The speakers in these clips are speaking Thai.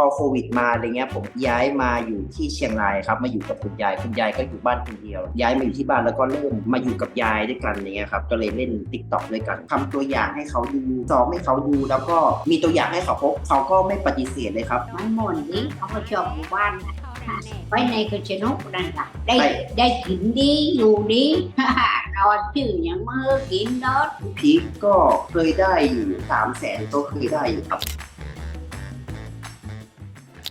พอโควิดมาอะไรเงี้ยผมย้ายมาอยู่ที่เชียงรายครับมาอยู่กับคุณยายคุณยายก็อยู่บ้านคนเดียว ย้ายมาอยู่ที่บ้านแล้วก็เริ่มมาอยู่กับยายด้วยกันอย่างเงี้ยครับก็เลยเล่นติ๊กต็อกด้วยกันทำตัวอย่างให้เขาดูสอนให้เขาดูแล้วก็มีตัวอย่างให้เขาพบเขาก็ไม่ปฏิเสธเลยครับมันหมนดิเขาก็ชอบอยู่บ้านนะไปในก็สนุกนั่นแหละได้ไปได้กินดีอยู่ดีนอนชื่ออย่างมือกินรถพีคก็เคยได้อยู่สามแสนก็เคยได้อยู่ครับ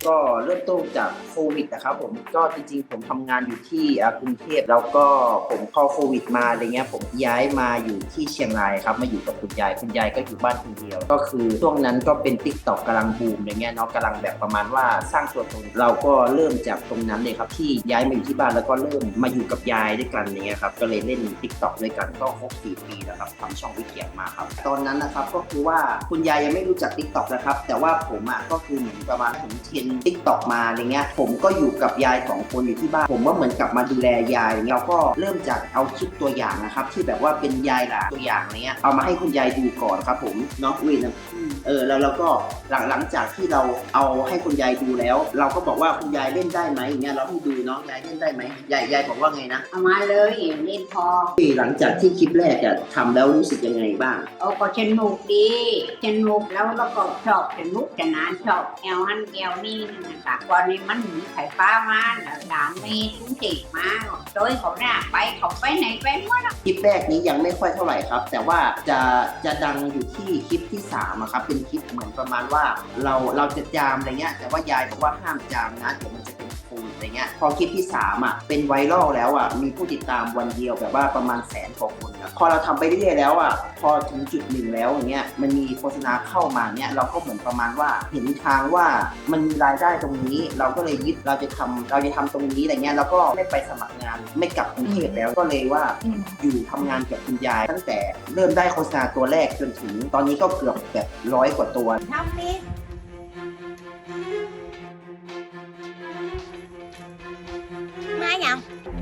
ก็เริ่มต้นจากโควิดนะครับผมก็จริงๆ ผมทำงานอยู่ที่กรุงเทพแล้วก็ผมพอโควิดมาอะไรเงี้ยผมย้ายมาอยู่ที่เชียงรายครับมาอยู่กับคุณยายคุณยายก็อยู่บ้านคนเดียว ก็คือช่วงนั้นก็เป็นติ๊กต็อกกำลังบูมอะไรเงี้ยเนาะกำลังแบบประมาณว่าสร้างตัวตนเราก็เริ่มจากตรงนั้นเลยครับที่ย้ายมาอยู่ที่บ้านแล้วก็เริ่มมาอยู่กับยายด้วยกันอย่างเงี้ยครับก็เลยเล่นติ๊กต็อกด้วยกันก็ครบสี่ปีแล้วครับทำช่องวิเกียรมาครับตอนนั้นนะครับก็คือว่าคุณยายยังไม่รู้จักติ๊กต็อกนะครับแต่ว่าผมอะก็คือเหมือนประมาณผมเทรนติ๊กต็อกมาอะไรเงี้ยผมก็อยู่กับยายสองคนอยู่ที่บ้าน ผมก็เหมือนกลับมาดูแลยายเราก็เริ่มจากเอาคลิปตัวอย่างนะครับที่แบบว่าเป็นยายหลานตัวอย่างอะไรเงี้ยเอามาให้คุณยายดูก่อนครับผมเนาะวีนะ เออแล้วเราก็หลังหลังจากที่เราเอาให้คุณยายดูแล้ว เราก็บอกว่าคุณยายเล่นได้ไหมอย่างเงี้ยเราให้ดูเนาะยายเล่นได้ไหมยายยายบอกว่าไงนะเอามาเลยเล่นพอหลังจากที่คลิปแรกอะทำแล้วรู้สึกยังไงบ้างเอาก็สนุกดีสนุกแล้วเราก็ชอบสนุกสนานชอบแอวหันแอวนี่นะคะวันนี้มันหนีไข่ฟ้ามาแล้วด่านมีทุกสิ่งมาโดยเขาหน้าไปเขาไปไหนไปหมดคลิปแรกนี้ยังไม่ค่อยเท่าไหร่ครับ แต่ว่าจะจะดังอยู่ที่คลิปที่3อะครับเป็นคิดเหมือนประมาณว่าเราเราจะจามอะไรเงี้ยแต่ว่ายายบอกว่าห้ามจามนะเดี๋ยวมันจะเป็น โควิดอะไรเงี้ยพอคลิปที่3อะเป็นไวรัลแล้วอะมีผู้ติดตามวันเดียวแบบว่าประมาณแสนกว่าคนนะพอเราทำไปเรื่อยๆแล้วอะพอถึงจุดหนึ่งแล้วอย่างเงี้ยมันมีโฆษณาเข้ามาเนี่ยเราก็เหมือนประมาณว่าเห็นทางว่ามันมีรายได้ตรงนี้ เราก็เลยยึดเราจะทำเราจะทำตรงนี้อะไรเงี้ยแล้วก็ไม่ไปสมัครงานไม่กลับกรุงเทพแล้วก็เลยว่าอยู่ทำงานกับคุณยาย ตั้งแต่เริ่มได้โฆษณาตัวแรกจนถึงตอนนี้ก็เกือบแบบร้อยกว่าตัวทำนี้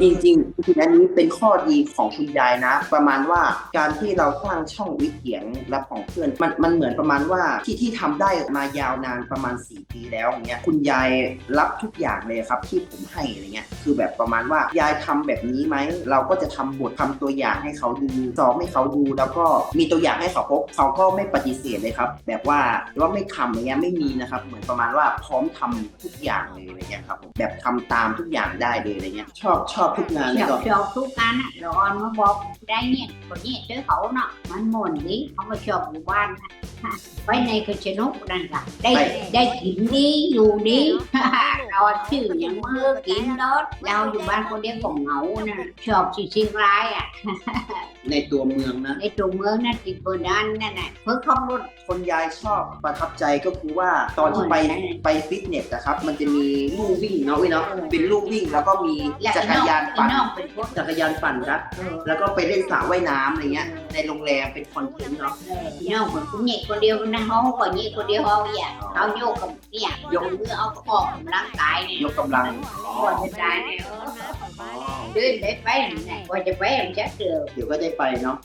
จริงๆจริงอันนี้เป็นข้อดีของคุณยายนะ ประมาณว่าการที่เราสร้างช่องวิเถียงรับของเพื่อนมันมันเหมือนประมาณว่าที่ที่ทำได้มายาวนานประมาณ 4 ปีแล้วอย่างเงี้ยคุณยายรับทุกอย่างเลยครับที่ผมให้อะไรเงี้ยคือแบบประมาณว่ายายทำแบบนี้ไหมเราก็จะทำบททำตัวอย่างให้เขาดูสอนให้เขาดูแล้วก็มีตัวอย่างให้เขาพบเขาก็ไม่ปฏิเสธเลยครับ แบบว่าว่าไม่ทำอะไรเงี้ยไม่มีนะครับ เหมือนประมาณว่าพร้อมทำทุกอย่างเลยอะไรเงี้ยครับแบบทำตามทุกอย่างได้เลยอะไรเงี้ยชอบชอบทุกงานชเลยอบก็ชอบทุกงานอะเราออนมาบอกได้เนี่ยคนนี้เจอเขาเนาะมันหมนดิเขาก็ชอบอยู่บ้านนะไปในก็สนุกนั่นแหละได้ได้กินดีอยู่ดีนอนชื่ออย่างมือกินรถเราอยู่บ้านคนเดียวของเหงานะชอบสิชิงร้ายอะ ในตัวเมืองนะ ในตัวเมืองนั่นติดเบอร์นั้นนั่นน่ะเพื่อขับรถ คนยายชอบประทับใจก็คือว่าตอนที่ไปโอ้ยไปฟิตเนสนะครับ มันจะมีลู่วิ่งเนาะเว้ยเนาะเป็นลู่วิ่งแล้วก็มีและจักรยานอีปั่นน้องเป็นพวกจักรยานปั่นครับ เออแล้วก็ไปเล่นสระว่ายน้ำอะไรเงี้ย ในโรงแรมเป็นคอนเทนต์เนาะพี่น้องคนผู้หญิงคนเดียวนะเขาคนนี้คนเดียวเขาเนี่ยเขาโยกกับเนี่ยยกมือเอาคอกำลังกายเนี่ยยกกำลัง ก่อนจะตายเนี่ยเดินได้ไปเนี่ยก่อนจะไปมันจะเจอเดี๋ยวก็ได้ไปเนาะ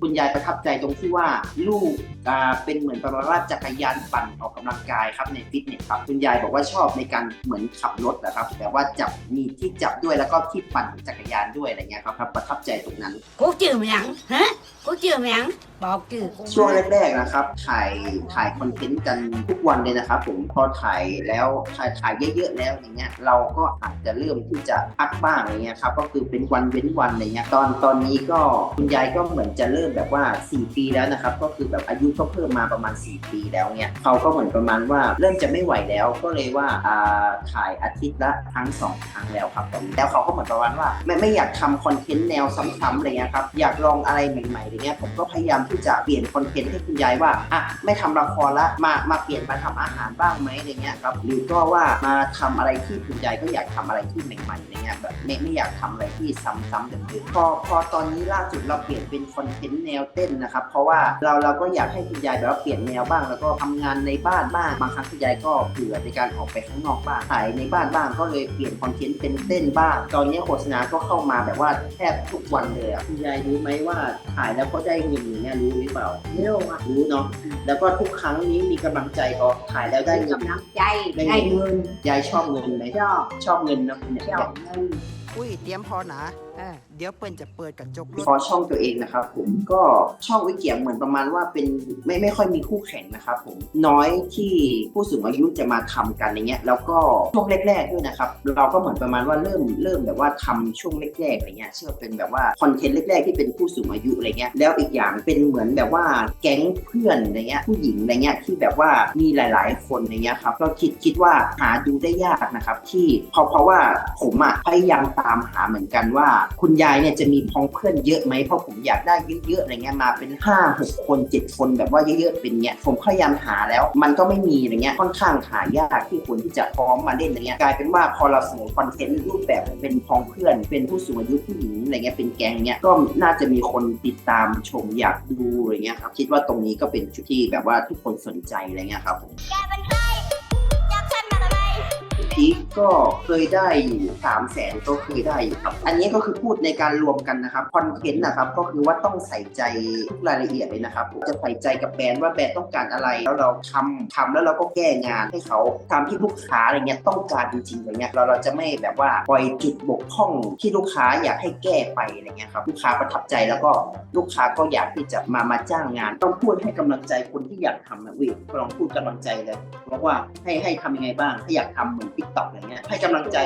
คุณยายประทับใจตรงที่ว่าลูกอ่าเป็นเหมือนประมาณว่าจักรยานปั่นออกกำลังกายครับในฟิตเนสครับคุณยายบอกว่าชอบในการเหมือนขับรถนะครับ แต่ว่าจับมีที่จับด้วยแล้วก็ที่ปั่นจักรยานด้วยอะไรเงี้ยครับครับประทับใจตรงนั้น กูจือมยังฮะกูจือมยังบอกจือกูช่วงแรกๆนะครับถ่ายถ่ายคอนเทนต์กันทุกวันเลยนะครับผมพอถ่ายแล้วถ่ายถ่ายเยอะๆแล้วอย่างเงี้ยเราก็อาจจะเริ่มที่จะพักบ้างอะไรเงี้ยครับก็คือเป็นวันเว้นวันอะไรเงี้ยตอนตอนนี้ก็คุณยายก็เหมือนจะเริ่มแบบว่า 4 ปีแล้วนะครับ ก็คือแบบอายุก็เพิ่มมาประมาณ 4 ปีแล้วเนี่ยเขาก็เหมือนประมาณว่าเริ่มจะไม่ไหวแล้ว ก็เลยว่าอ่าถ่ายอาทิตย์ละครั้งสองครั้งแล้วครับตอนนี้แล้วเขาก็เหมือนประมาณว่า ไม่ไม่อยากทำคอนเทนต์แนวซ้ำๆอะไรเงี้ยครับอยากลองอะไรใหม่ๆอะไรเงี้ยผมก็พยายามที่จะเปลี่ยนคอนเทนต์ให้คุณยายว่าอะไม่ทำละครละมามาเปลี่ยนมาทำอาหารบ้างไหมอะไรเงี้ยครับหรือก็ว่ามาทำอะไรที่คุณยายก็อยากทำอะไรที่ใหม่ๆอะไรเงี้ยแบบไม่ไม่อยากทำอะไรที่ซ้ำๆเดิมๆพอพอตอนนี้ล่าสุดเราเปลี่ยนเป็นคอนเทนต์แนวเต้นนะครับ เพราะว่าเราเราก็อยากให้คุณยายแบบว่าเปลี่ยนแนวบ้าง แล้วก็ทำงานในบ้านบ้างบางครั้งคุณยายก็เผื่อในการออกไปข้างนอกบ้างถ่ายในบ้านบ้างก็เลยเปลี่ยนคอนเทนต์เป็นเต้นบ้าง ตอนนี้โฆษณาก็เข้ามาแบบว่าแทบทุกวันเลยอะคุณยายรู้ไหมว่าถ่ายแล้วก็ได้เงินอย่างเงี้ยรู้หรือเปล่าเร็วอะรู้เนาะแล้วก็ทุกครั้งนี้มีกำลังใจก็ถ่ายแล้วได้เงินกำลังใจได้เงินยายชอบเงินไหมชอบชอบเงินนะคุณเนี่ยชอบเงิน อุ้ย เตรียมพอนะ ออเดี๋ยวเปิ้นจะเปิดกระจกรถพอช่องตัวเองนะครับผมก็ช่องวิเกียเหมือนประมาณว่าเป็นไม่ไม่ค่อยมีคู่แข่งนะครับผมน้อยที่ผู้สูงอายุจะมาทำกันอย่างเงี้ยแล้วก็ช่วงแรกๆด้วยนะครับเราก็เหมือนประมาณว่าเริ่มเริ่มแบบว่าทำช่วงแรกๆอะไรเงี้ยเชื่อเป็นแบบว่าคอนเทนต์แรกๆที่เป็นผู้สูงอายุอะไรเงี้ยแล้วอีกอย่างเป็นเหมือนแบบว่าแก๊งเพื่อนอะไรเงี้ยผู้หญิงอะไรเงี้ยที่แบบว่ามีหลาย ๆ คนอะไรเงี้ยครับก็คิดคิดว่าหาดูได้ยากนะครับที่เพราะเพราะว่าผมอะพยายามตามหาเหมือนกันว่าคุณยายเนี่ยจะมีพ้องเพื่อนเยอะไหมเพราะผมอยากได้เยอะๆอะไรเงี้ยมาเป็น5 6คน7คนแบบว่าเยอะๆเป็นเงี้ยผมพยายามหาแล้ว มันก็ไม่มีอะไรเงี้ยค่อนข้างหายากที่คนที่จะพร้อมมาเล่นอะไรเงี้ยกลายเป็นว่าพอเราเสนอคอนเทนต์รูปแบบเป็นพ้องเพื่อน เป็นผู้สูงอายุผู้หญิงอะไรเงี้ยเป็นแก๊งเงี้ยก็น่าจะมีคนติดตามชมอยากดูอะไรเงี้ยครับคิดว่าตรงนี้ก็เป็นจุดที่แบบว่าทุกคนสนใจอะไรเงี้ยครับผม พีคก็เคยได้อยู่สามแสนก็เคยได้อยู่ครับ อันนี้ก็คือพูดในการรวมกันนะครับคอนเทนต์นะครับก็คือว่าต้องใส่ใจทุกรายละเอียดเลยนะครับจะใส่ใจกับแบรนด์ว่าแบรนด์ต้องการอะไร แล้วเราทำทำแล้วเราก็แก้งานให้เขาตามที่ลูกค้าอะไรเงี้ยต้องการจริงๆอะไรเงี้ยเราเราจะไม่แบบว่าปล่อยจุดบกพร่องที่ลูกค้าอยากให้แก้ไปอะไรเงี้ยครับลูกค้าประทับใจแล้วก็ลูกค้าก็อยากที่จะมามาจ้างงาน ต้องพูดให้กำลังใจคนที่อยากทำนะวิลองพูดกำลังใจเลยบอกว่าให้ให้ทำยังไงบ้างถ้าอยากทำเหมือนติ๊กต็อกอย่างเงี้ยให้กำลังใจ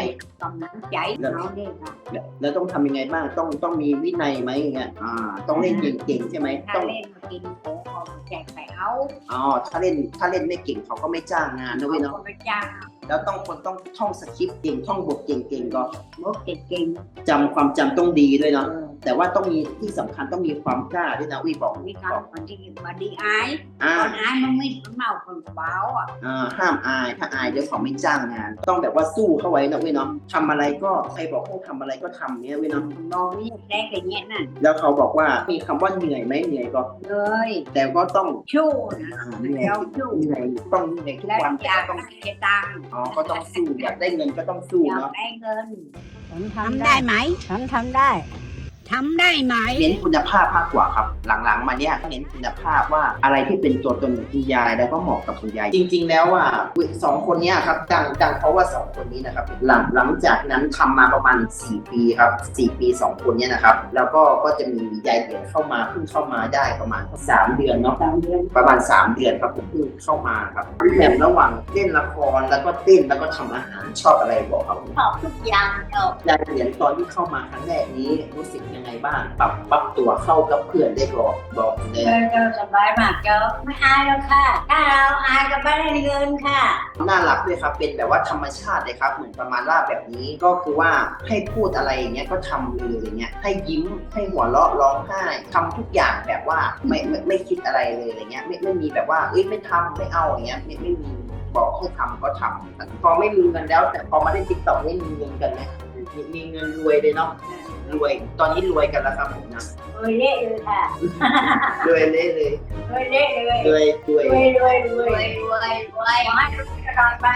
กำลังใจน้องเด็กอะแล้วแล้วต้องทำยังไงบ้างต้องต้องมีวินัยไหมอย่างเงี้ยอ่าต้องเล่นเก่งๆใช่ไหมถ้าต้องเล่นมากินโค้กเอาแจกไปเอาอ๋อถ้าเล่นถ้าเล่นไม่เก่งเขาก็ไม่จ้างงานนะเว้ยเนาะ คนไปจ้าง แล้วต้องคนต้องท่องสคริปต์เก่งท่องบทเก่งๆก็รถเก่งจำความจำต้องดีด้วยๆเอเนาะอแต่ว่าต้องมีที่สำคัญต้องมีความกล้าด้วยนะวิบอกมีบการอกมันดีมันดีอายอ่าคนอายมันไม่เมาคนเบาอะอ่าห้ามอายถ้าอายเดี๋ยวเขาไม่จ้างงาน ต้องแบบว่าสู้เข้าไว้นะเว้ยเนาะทำอะไรก็ใครบอกให้ทำอะไรก็ทำเนี้ยเว้ยเนาะมองนี่แรกอย่างเงี้ยน่ะแล้วเขาบอกว่ามีคำว่าเหนื่อยไหมเหนื่อยก็เลยแต่ก็ต้องชู้นะอ่าเหนื่อยเราชู้เหนื่อยต้องเหนื่อยทุกแล้ววันอแต่ยากก็ต้องได้ตังค์อ๋อก็ต้องสู้อยากได้เงินก็ต้องสู้อยากเนาะ ได้เงิน ฉันทำได้ไหม ฉันทำได้ ทำได้ไหม เน้นคุณภาพมากกว่าครับ หลังๆ มาเนี่ยเน้นคุณภาพว่าอะไรที่เป็นตัวตนของคุณยายแล้วก็เหมาะกับคุณยาย จริง ๆ แล้วอะสองคนเนี้ยครับดังดังเพราะว่าสองคนนี้นะครับหลังหลังจากนั้นทำมาประมาณ 4 ปีครับ 4 ปี 2 คนเนี้ยนะครับ แล้วก็ก็จะมียายเหรียญเข้ามาเพิ่งเข้ามาได้ประมาณ 3 เดือนเนาะสามเดือนประมาณ 3 เดือนครับผมเพิ่งเข้ามาครับแบบระหว่างเล่นละครแล้วก็เต้นแล้วก็ทำอาหารชอบอะไรบอกครับผมตอบทุกอย่างเนาะยายเหรียญตอนที่เข้ามาครั้งแรกนี้รู้สึกยังไงบ้างปรับปรับตัวเข้ากับเพื่อนได้บอกบอกเลยเจอเจอสบายมากเจอไม่อายแล้วค่ะ ถ้าเราอายก็ไม่ได้เงินค่ะน่ารักด้วยครับเป็นแบบว่าธรรมชาติเลยครับเหมือนประมาณว่าแบบนี้ก็คือว่าให้พูดอะไรอย่างเงี้ยก็ทำเลยอย่างเงี้ยให้ยิ้มให้หัวเราะร้องไห้ทำทุกอย่างแบบว่าไม่ไม่ไม่คิดอะไรเลยอะไรเงี้ยไม่ไม่มีแบบว่าเอ้ยไม่ทำไม่เอาอย่างเงี้ยไม่ไม่มี บอกให้ทำก็ทำพอไม่มีเงินแล้ว แต่พอมาได้ติ๊กต็อกนี่มีเงินกันไหมมีมีเงินรวยเลยเนาะรวยตอนนี้รวยกันแล้วครับผมนะรวยเละเลยค่ะรวยเละเลยรวยเละเลยรวยรวยรวยรวยรวยรวยรวยขอให้ทุกคนตลอดไป